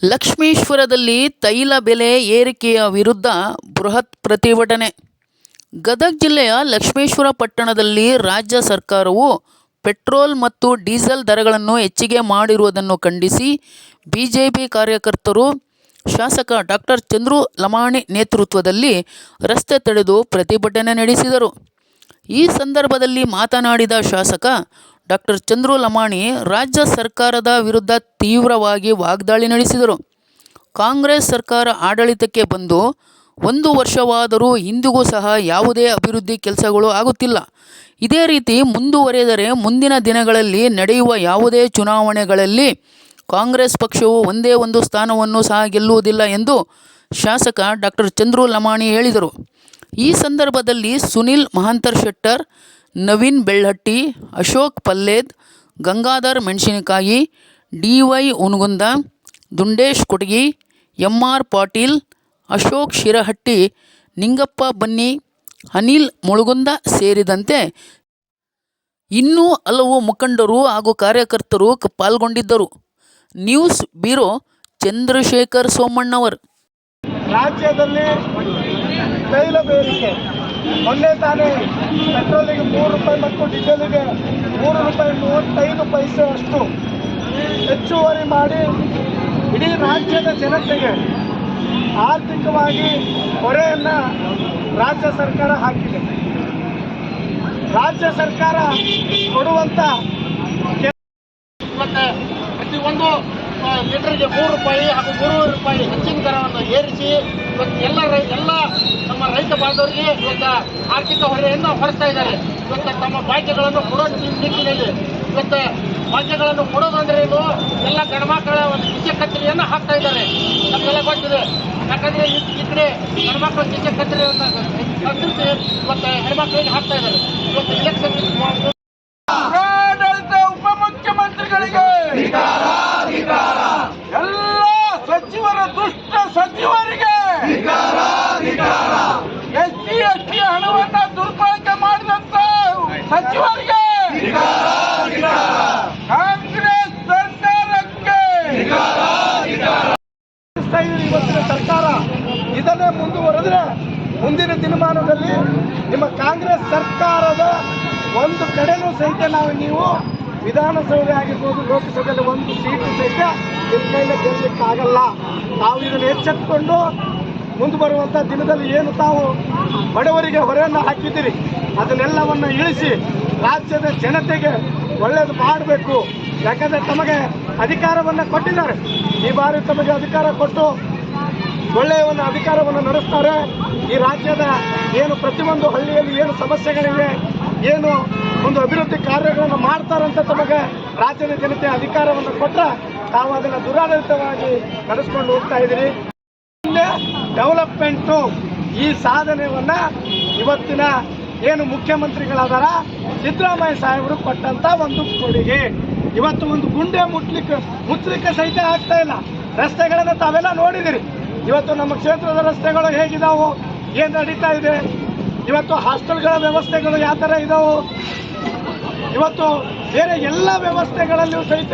ಲಕ್ಷ್ಮೇಶ್ವರದಲ್ಲಿ ತೈಲ ಬೆಲೆ ಏರಿಕೆಯ ವಿರುದ್ಧ ಬೃಹತ್ ಪ್ರತಿಭಟನೆ. ಗದಗ ಜಿಲ್ಲೆಯ ಲಕ್ಷ್ಮೇಶ್ವರ ಪಟ್ಟಣದಲ್ಲಿ ರಾಜ್ಯ ಸರ್ಕಾರವು ಪೆಟ್ರೋಲ್ ಮತ್ತು ಡೀಸೆಲ್ ದರಗಳನ್ನು ಹೆಚ್ಚಿಗೆ ಮಾಡಿರುವುದನ್ನು ಖಂಡಿಸಿ ಬಿಜೆಪಿ ಕಾರ್ಯಕರ್ತರು, ಶಾಸಕ ಡಾಕ್ಟರ್ ಚಂದ್ರು ಲಮಾಣಿ ನೇತೃತ್ವದಲ್ಲಿ ರಸ್ತೆ ತಡೆದು ಪ್ರತಿಭಟನೆ ನಡೆಸಿದರು. ಈ ಸಂದರ್ಭದಲ್ಲಿ ಮಾತನಾಡಿದ ಶಾಸಕ ಡಾಕ್ಟರ್ ಚಂದ್ರು ಲಮಾಣಿ ರಾಜ್ಯ ಸರ್ಕಾರದ ವಿರುದ್ಧ ತೀವ್ರವಾಗಿ ವಾಗ್ದಾಳಿ ನಡೆಸಿದರು. ಕಾಂಗ್ರೆಸ್ ಸರ್ಕಾರ ಆಡಳಿತಕ್ಕೆ ಬಂದು ಒಂದು ವರ್ಷವಾದರೂ ಇಂದಿಗೂ ಸಹ ಯಾವುದೇ ಅಭಿವೃದ್ಧಿ ಕೆಲಸಗಳು ಆಗುತ್ತಿಲ್ಲ. ಇದೇ ರೀತಿ ಮುಂದುವರೆದರೆ ಮುಂದಿನ ದಿನಗಳಲ್ಲಿ ನಡೆಯುವ ಯಾವುದೇ ಚುನಾವಣೆಗಳಲ್ಲಿ ಕಾಂಗ್ರೆಸ್ ಪಕ್ಷವು ಒಂದೇ ಒಂದು ಸ್ಥಾನವನ್ನು ಸಹ ಗೆಲ್ಲುವುದಿಲ್ಲ ಎಂದು ಶಾಸಕ ಡಾಕ್ಟರ್ ಚಂದ್ರು ಲಮಾಣಿ ಹೇಳಿದರು. ಈ ಸಂದರ್ಭದಲ್ಲಿ ಸುನಿಲ್ ಮಹಾಂತರ್ ಶೆಟ್ಟರ್ ನವೀನ್ ಬೆಳ್ಳಟ್ಟಿ, ಅಶೋಕ್ ಪಲ್ಲೇದ್, ಗಂಗಾಧರ್ ಮೆಣಸಿನಕಾಯಿ, ಡಿ ವೈ ಉನಗುಂದ, ದುಂಡೇಶ್ ಕೊಟಗಿ, ಎಂ ಆರ್ ಪಾಟೀಲ್, ಅಶೋಕ್ ಶಿರಹಟ್ಟಿ, ನಿಂಗಪ್ಪ ಬನ್ನಿ, ಅನಿಲ್ ಮುಳುಗುಂದ ಸೇರಿದಂತೆ ಇನ್ನೂ ಹಲವು ಮುಖಂಡರು ಹಾಗೂ ಕಾರ್ಯಕರ್ತರು ಪಾಲ್ಗೊಂಡಿದ್ದರು. News bureau Chandrashekhar Somannavar. ರಾಜ್ಯದಲ್ಲಿ ತೈಲ ಬೇಡಿಕೆ. ಮೊನ್ನೆ ತಾನೇ ಪೆಟ್ರೋಲಿಗೆ ಮೂರು ರೂಪಾಯಿ ಮತ್ತು ಡೀಸೆಲಿಗೆ ಮೂರು ರೂಪಾಯಿ ಮೂವತ್ತೈದು ಪೈಸೆ ಅಷ್ಟು ಹೆಚ್ಚುವರಿ ಮಾಡಿ ಇಡೀ ರಾಜ್ಯದ ಜನತೆಗೆ ಆರ್ಥಿಕವಾಗಿ ಹೊರೆಯನ್ನು ರಾಜ್ಯ ಸರ್ಕಾರ ಹಾಕಿದೆ. ರಾಜ್ಯ ಸರ್ಕಾರ ಕೊಡುವಂಥ ಆ, ಲೀಟರ್ಗೆ ಮೂರು ರೂಪಾಯಿ ಹಾಗೂ ಮೂರುವರೆ ರೂಪಾಯಿ ಹೆಚ್ಚಿನ ದರವನ್ನು ಏರಿಸಿ ಇವತ್ತು ಎಲ್ಲ ರೈ ಎಲ್ಲ ನಮ್ಮ ರೈತ ಬಾಂಧವರಿಗೆ ಇವತ್ತು ಆರ್ಥಿಕ ಹೊರೆಯನ್ನು ಹೊರಿಸ್ತಾ ಇದ್ದಾರೆ ಇವತ್ತು ತಮ್ಮ ಭಾಗ್ಯಗಳನ್ನು ಕೊಡೋ ನಿಟ್ಟಿನಲ್ಲಿ ಇವತ್ತು ಭಾಗ್ಯಗಳನ್ನು ಕೊಡೋದಂದ್ರೆ ಏನು ಎಲ್ಲ ಗಣಮಕ್ಕಳ ಒಂದು ಶಿಕ್ಷೆ ಕತ್ತರಿಯನ್ನು ಹಾಕ್ತಾ ಇದ್ದಾರೆ ನಮಗೆಲ್ಲ ಗೊತ್ತಿದೆ ಯಾಕಂದರೆ ಈ ಕಡೆ ಗಣಮಕ್ಕಳ ಕಿಸೆ ಕತ್ತರಿಯನ್ನು ಕತ್ತರಿಸಿ ಇವತ್ತು ಹೆಣ್ಮಕ್ಳಿಗೆ ಹಾಕ್ತಾ ಇದ್ದಾರೆ ಇವತ್ತು ಇಲೆಕ್ಷನ್ ಸಚಿವರಿಗೆ ಕಾಂಗ್ರೆಸ್ ಸರ್ಕಾರಕ್ಕೆ ಇವತ್ತಿನ ಸರ್ಕಾರ ಇದನ್ನೇ ಮುಂದುವರೆದ್ರೆ ಮುಂದಿನ ದಿನಮಾನದಲ್ಲಿ ನಿಮ್ಮ ಕಾಂಗ್ರೆಸ್ ಸರ್ಕಾರದ ಒಂದು ಕಡೆನೂ ಸಹಿತ ನಾವು ನೀವು ವಿಧಾನಸಭೆ ಆಗಿರ್ಬೋದು ಲೋಕಸಭೆಯಲ್ಲಿ ಒಂದು ಸೀಟು ಸಹಿತ ನಿಮ್ಮ ಕೈಯಲ್ಲಿ ಗೆಲ್ಲಲಿಕ್ಕಾಗಲ್ಲ ನಾವು ಇದನ್ನು ಎಚ್ಚೆತ್ತುಕೊಂಡು ಮುಂದೆ ಬರುವಂಥ ದಿನದಲ್ಲಿ ಏನು ತಾವು ಬಡವರಿಗೆ ಹೊರೆಯನ್ನು ಹಾಕಿದ್ದೀರಿ, ಅದನ್ನೆಲ್ಲವನ್ನು ಇಳಿಸಿ ರಾಜ್ಯದ ಜನತೆಗೆ ಒಳ್ಳೆಯದು ಮಾಡಬೇಕು. ಯಾಕಂದರೆ ತಮಗೆ ಅಧಿಕಾರವನ್ನು ಕೊಟ್ಟಿದ್ದಾರೆ. ಈ ಬಾರಿ ತಮಗೆ ಅಧಿಕಾರ ಕೊಟ್ಟು ಒಳ್ಳೆಯ ಒಂದು ಅಧಿಕಾರವನ್ನು ನಡೆಸ್ತಾರೆ. ಈ ರಾಜ್ಯದ ಏನು ಪ್ರತಿಯೊಂದು ಹಳ್ಳಿಯಲ್ಲಿ ಏನು ಸಮಸ್ಯೆಗಳಿವೆ, ಏನು ಒಂದು ಅಭಿವೃದ್ಧಿ ಕಾರ್ಯಗಳನ್ನು ಮಾಡ್ತಾರಂತ ತಮಗೆ ರಾಜ್ಯದ ಜನತೆ ಅಧಿಕಾರವನ್ನು ಕೊಟ್ಟರೆ ತಾವು ಅದನ್ನು ದುರಾಡಳಿತವಾಗಿ ನಡೆಸ್ಕೊಂಡು ಹೋಗ್ತಾ ಇದ್ದೀರಿ. ಡೆವಲಪ್ಮೆಂಟು ಈ ಸಾಧನೆಯನ್ನು ಇವತ್ತಿನ ಏನು ಮುಖ್ಯಮಂತ್ರಿಗಳಾದಾರ ಸಿದ್ದರಾಮಯ್ಯ ಸಾಹೇಬರು ಕೊಟ್ಟಂತ ಒಂದು ಕೊಡುಗೆ. ಇವತ್ತು ಒಂದು ಗುಂಡೆ ಮುಟ್ಲಿಕ್ಕೆ ಮುಚ್ಚಲಿಕ್ಕೆ ಸಹಿತ ಆಗ್ತಾ ಇಲ್ಲ. ರಸ್ತೆಗಳನ್ನು ತಾವೆಲ್ಲ ನೋಡಿದಿರಿ. ಇವತ್ತು ನಮ್ಮ ಕ್ಷೇತ್ರದ ರಸ್ತೆಗಳು ಹೇಗಿದಾವು? ಏನು ನಡೀತಾ ಇದೆ? ಇವತ್ತು ಹಾಸ್ಟೆಲ್ಗಳ ವ್ಯವಸ್ಥೆಗಳು ಯಾವ ಥರ ಇದಾವು? ಇವತ್ತು ಬೇರೆ ಎಲ್ಲ ವ್ಯವಸ್ಥೆಗಳಲ್ಲೂ ಸಹಿತ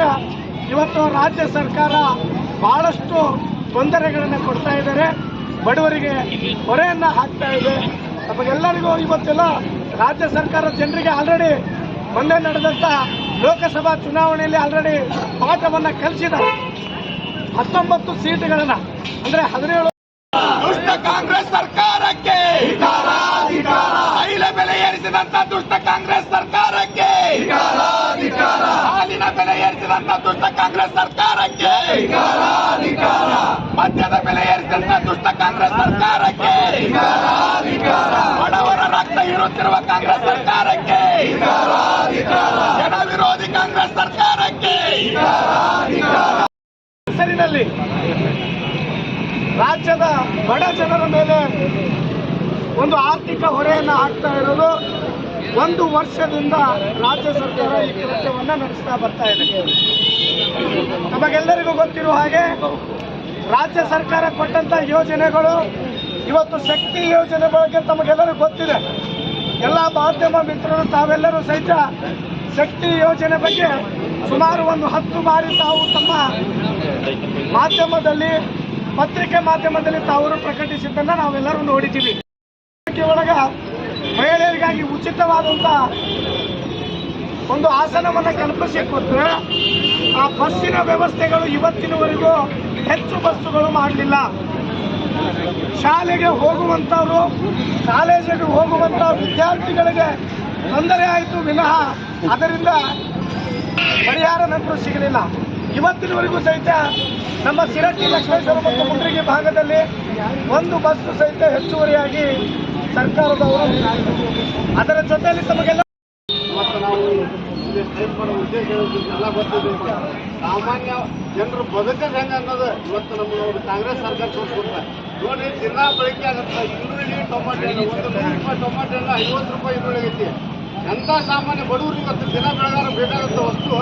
ಇವತ್ತು ರಾಜ್ಯ ಸರ್ಕಾರ ಬಹಳಷ್ಟು ತೊಂದರೆಗಳನ್ನು ಕೊಡ್ತಾ ಇದ್ದಾರೆ. ಬಡವರಿಗೆ ಹೊರೆಯನ್ನು ಹಾಕ್ತಾ ಇದೆ. ನಮಗೆಲ್ಲರಿಗೂ ಇವತ್ತೆಲ್ಲ ರಾಜ್ಯ ಸರ್ಕಾರ ಜನರಿಗೆ ಆಲ್ರೆಡಿ ಮೊನ್ನೆ ನಡೆದಂಥ ಲೋಕಸಭಾ ಚುನಾವಣೆಯಲ್ಲಿ ಆಲ್ರೆಡಿ ಪಾಠವನ್ನು ಕಲಿಸಿದ ಹತ್ತೊಂಬತ್ತು ಸೀಟುಗಳನ್ನು ಅಂದರೆ ಹದಿನೇಳು ದುಷ್ಟ ಕಾಂಗ್ರೆಸ್ ಸರ್ಕಾರಕ್ಕೆ ತೈಲ ಬೆಲೆ ಏರಿಸಿದಂತ ದುಷ್ಟ ಕಾಂಗ್ರೆಸ್ ಸರ್ಕಾರಕ್ಕೆ ಹಾಲಿನ ಬೆಲೆ ಏರಿಸಿದಂತ ದುಷ್ಟ ಕಾಂಗ್ರೆಸ್ ಸರ್ಕಾರಕ್ಕೆ ಮದ್ಯದ ಬೆಲೆ ಏರಿಸಿದಂತ ಕಾಂಗ್ರೆಸ್ ಸರ್ಕಾರಕ್ಕೆ. ಬಡವರ ರಕ್ತ ಇರುತ್ತಿರುವ ಕಾಂಗ್ರೆಸ್ ಸರ್ಕಾರಕ್ಕೆ. ಜನ ವಿರೋಧಿ ಕಾಂಗ್ರೆಸ್ ಸರ್ಕಾರಕ್ಕೆ. ಹೆಸರಿನಲ್ಲಿ ರಾಜ್ಯದ ಬಡ ಜನರ ಮೇಲೆ ಒಂದು ಆರ್ಥಿಕ ಹೊರೆಯನ್ನು ಹಾಕ್ತಾ ಇರೋದು ಒಂದು ವರ್ಷದಿಂದ ರಾಜ್ಯ ಸರ್ಕಾರ ಈ ಕೃತ್ಯವನ್ನು ನಡೆಸ್ತಾ ಬರ್ತಾ ಇದೆ. ನಮಗೆಲ್ಲರಿಗೂ ಗೊತ್ತಿರುವ ಹಾಗೆ ರಾಜ್ಯ ಸರ್ಕಾರ ಕೊಟ್ಟಂತ ಯೋಜನೆಗಳು, ಇವತ್ತು ಶಕ್ತಿ ಯೋಜನೆ ಬಗ್ಗೆ ತಮಗೆಲ್ಲರಿಗೂ ಗೊತ್ತಿದೆ. ಎಲ್ಲ ಮಾಧ್ಯಮ ಮಿತ್ರರು ತಾವೆಲ್ಲರೂ ಸಹಿತ ಶಕ್ತಿ ಯೋಜನೆ ಬಗ್ಗೆ ಸುಮಾರು ಒಂದು ಹತ್ತು ಬಾರಿ ತಾವು ತಮ್ಮ ಮಾಧ್ಯಮದಲ್ಲಿ, ಪತ್ರಿಕೆ ಮಾಧ್ಯಮದಲ್ಲಿ ತಾವರು ಪ್ರಕಟಿಸಿದ್ದನ್ನ ನಾವೆಲ್ಲರೂ ನೋಡಿದ್ದೀವಿ. ಒಳಗ ಮಹಿಳೆಯರಿಗಾಗಿ ಉಚಿತವಾದಂತ ಒಂದು ಆಸನವನ್ನು ಕಲ್ಪಿಸಿ ಕೊಟ್ಟರೆ ಆ ಬಸ್ಸಿನ ವ್ಯವಸ್ಥೆಗಳು ಇವತ್ತಿನವರೆಗೂ ಹೆಚ್ಚು ಬಸ್ಸುಗಳು ಮಾಡಲಿಲ್ಲ. ಶಾಲೆಗೆ ಹೋಗುವಂಥವರು, ಕಾಲೇಜಿಗೆ ಹೋಗುವಂಥ ವಿದ್ಯಾರ್ಥಿಗಳಿಗೆ ತೊಂದರೆ ಆಯಿತು ವಿನಃ ಅದರಿಂದ ಪರಿಹಾರ ನಂತರ ಸಿಗಲಿಲ್ಲ. ಇವತ್ತಿನವರೆಗೂ ಸಹಿತ ನಮ್ಮ ಸಿರಟ್ಟಿ ಲಕ್ಷ್ಮೇಶ್ವರ ಮತ್ತು ಮುಂಡ್ರಿಗಿ ಭಾಗದಲ್ಲಿ ಒಂದು ಬಸ್ಸು ಸಹಿತ ಹೆಚ್ಚುವರಿಯಾಗಿ ಸರ್ಕಾರದವರು ಅದರ ಜೊತೆಯಲ್ಲಿ ತಮಗೆಲ್ಲ ಟೈಪ್ ಮಾಡೋ ಉದ್ದೇಶ ಎಲ್ಲ ಗೊತ್ತಿದೆ ಸಾಮಾನ್ಯ ಜನರು ಬದುಕೋದು ಹೆಂಗೆ ಅನ್ನೋದು ಇವತ್ತು ಒಂದು ಕಾಂಗ್ರೆಸ್ ಸರ್ಕಾರ ತೋರಿಸ್ಕೊಡ್ತಾರೆ ನೋಡಿ, ದಿನ ಬಳಕೆ ಆಗುತ್ತೆ, ಈರುಳ್ಳಿ, ಟೊಮಾಟೊ ಹಣ್ಣು ಒಂದು ನೂರು ರೂಪಾಯಿ ಟೊಮಾಟೊ ಹಣ್ಣು ಐವತ್ತು ರೂಪಾಯಿ ಈರುಳ್ಳಿ ಐತಿ. ಎಂಥ ಸಾಮಾನ್ಯ ಬಡವರು ಇವತ್ತು ದಿನ ಬೆಳಗಾರ ಬೇಕಾದಂಥ ವಸ್ತು.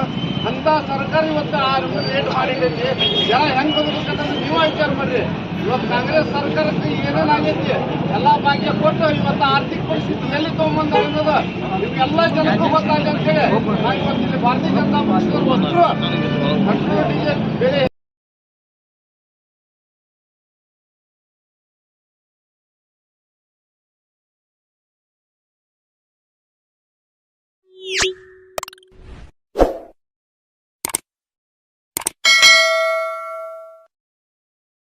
ಅಂಥ ಸರ್ಕಾರ ಇವತ್ತು ಆ ರೂಪಾಯಿ ರೇಟ್ ಮಾಡಿದೈತಿ ಜನ ಹೆಂಗೆ ಬದುಕಬೇಕಂತ ನೀವು ವಿಚಾರ ಮಾಡಿರಿ. ಇವತ್ತು ಕಾಂಗ್ರೆಸ್ ಸರ್ಕಾರಕ್ಕೆ ಏನೇನಾಗೈತಿ? ಎಲ್ಲ ಭಾಗ್ಯ ಇಲ್ಲಿ ಆರ್ಥಿಕ ಪರಿಸ್ಥಿತಿ ಎಲ್ಲಿ ತಗೊಂಬಂದ ಅನ್ನೋದು ನಿಮ್ಗೆಲ್ಲ ಜನಕ್ಕೂ ಗೊತ್ತಾಗಲಿ ಅಂತ ಹೇಳಿ. ನಾನು ಭಾರತೀಯ ಜನತಾ ಪಕ್ಷದವರು ಒಬ್ಬರು